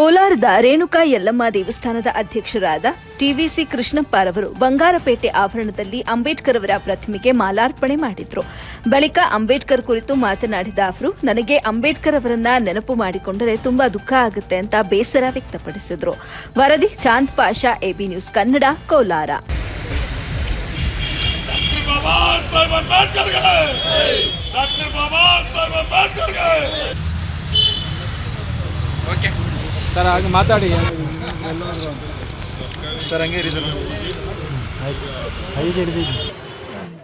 ಕೋಲಾರದ ರೇಣುಕಾ ಯಲ್ಲಮ್ಮ ದೇವಸ್ಥಾನದ ಅಧ್ಯಕ್ಷರಾದ ಟಿವಿಸಿ ಕೃಷ್ಣಪ್ಪರವರು ಬಂಗಾರಪೇಟೆ ಆವರಣದಲ್ಲಿ ಅಂಬೇಡ್ಕರ್ ಅವರ ಪ್ರತಿಮೆಗೆ ಮಾಲಾರ್ಪಣೆ ಮಾಡಿದ್ರು. ಬಳಿಕ ಅಂಬೇಡ್ಕರ್ ಕುರಿತು ಮಾತನಾಡಿದ ಅವರು, ನನಗೆ ಅಂಬೇಡ್ಕರ್ ಅವರನ್ನ ನೆನಪು ಮಾಡಿಕೊಂಡರೆ ತುಂಬಾ ದುಃಖ ಆಗುತ್ತೆ ಅಂತ ಬೇಸರ ವ್ಯಕ್ತಪಡಿಸಿದ್ರು. ವರದಿ Chand Pasha, A B news Kannada, Kolar. Sir ಹಾಗೆ ಮಾತಾಡಿ. ಸರ್ ಹಂಗೆ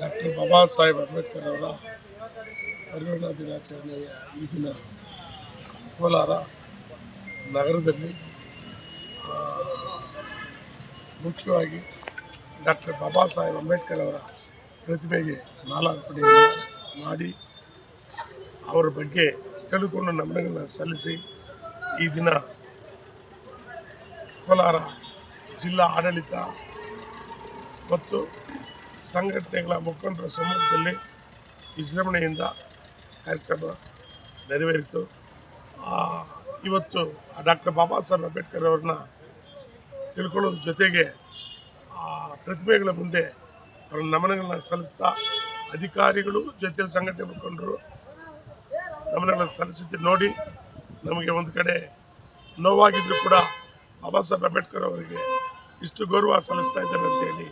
ಡಾಕ್ಟರ್ ಬಾಬಾ ಸಾಹೇಬ್ ಅಂಬೇಡ್ಕರ್ ಅವರ ಪರಿಗಣನಾ ದಿನಾಚರಣೆಯ ಈ ದಿನ ಕೋಲಾರ ನಗರದಲ್ಲಿ ಮುಖ್ಯವಾಗಿ ಡಾಕ್ಟರ್ ಬಾಬಾ ಸಾಹೇಬ್ ಅಂಬೇಡ್ಕರ್ ಅವರ ಪ್ರತಿಭೆಗೆ ಮಾಲಾರ್ಪಣೆಯನ್ನು ಮಾಡಿ ಅವರ ಬಗ್ಗೆ ತಿಳಿದುಕೊಂಡು ನಮನಗಳನ್ನು ಸಲ್ಲಿಸಿ ಈ ದಿನ ಕೋಲಾರ ಜಿಲ್ಲಾ ಆಡಳಿತ ಮತ್ತು ಸಂಘಟನೆಗಳ ಮುಖಂಡರ ಸಮ್ಮುಖದಲ್ಲಿ ವಿಜೃಂಭಣೆಯಿಂದ ಕಾರ್ಯಕ್ರಮ ನೆರವೇರಿತು. ಇವತ್ತು ಡಾಕ್ಟರ್ ಬಾಬಾ ಸಾಹೇಬ್ ಅಂಬೇಡ್ಕರ್ ಅವ್ರನ್ನ ತಿಳ್ಕೊಳ್ಳೋದ್ರ ಜೊತೆಗೆ ಆ ಪ್ರತಿಮೆಗಳ ಮುಂದೆ ಅವರ ನಮನಗಳನ್ನ ಸಲ್ಲಿಸ್ತಾ ಅಧಿಕಾರಿಗಳು ಜೊತೆಯಲ್ಲಿ ಸಂಘಟನೆ ಮುಖಂಡರು ನಮನಗಳನ್ನ ಸಲ್ಲಿಸಿದ್ದು ನೋಡಿ ನಮಗೆ ಒಂದು ಕಡೆ ನೋವಾಗಿದ್ರು ಕೂಡ ಬಾಬಾ ಸಾಹೇಬ್ ಅಂಬೇಡ್ಕರ್ ಅವರಿಗೆ ಇಷ್ಟು ಗೌರವ ಸಲ್ಲಿಸ್ತಾ ಇದ್ದಾರೆ ಅಂತೇಳಿ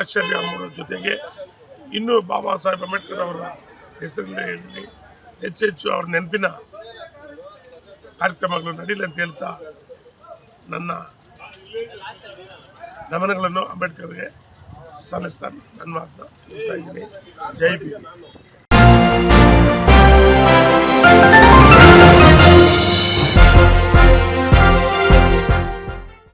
ಆಶ್ಚರ್ಯ ಮೂಡೋ ಜೊತೆಗೆ ಇನ್ನೂ ಬಾಬಾ ಸಾಹೇಬ್ ಅಂಬೇಡ್ಕರ್ ಅವರ ಹೆಸರಲ್ಲಿ ಹೆಚ್ಚು ಹೆಚ್ಚು ಅವ್ರ ನೆನಪಿನ ಕಾರ್ಯಕ್ರಮಗಳು ನಡೀಲಿ ಅಂತ ಹೇಳ್ತಾ ನನ್ನ ನಮನಗಳನ್ನು ಅಂಬೇಡ್ಕರ್ಗೆ ಸಲ್ಲಿಸ್ತಾನೆ ನನ್ನ ಮಾತನ್ನ ಮುಗಿಸ್ತಾ ಇದ್ದೀನಿ. ಜೈ ಭೀಮ್.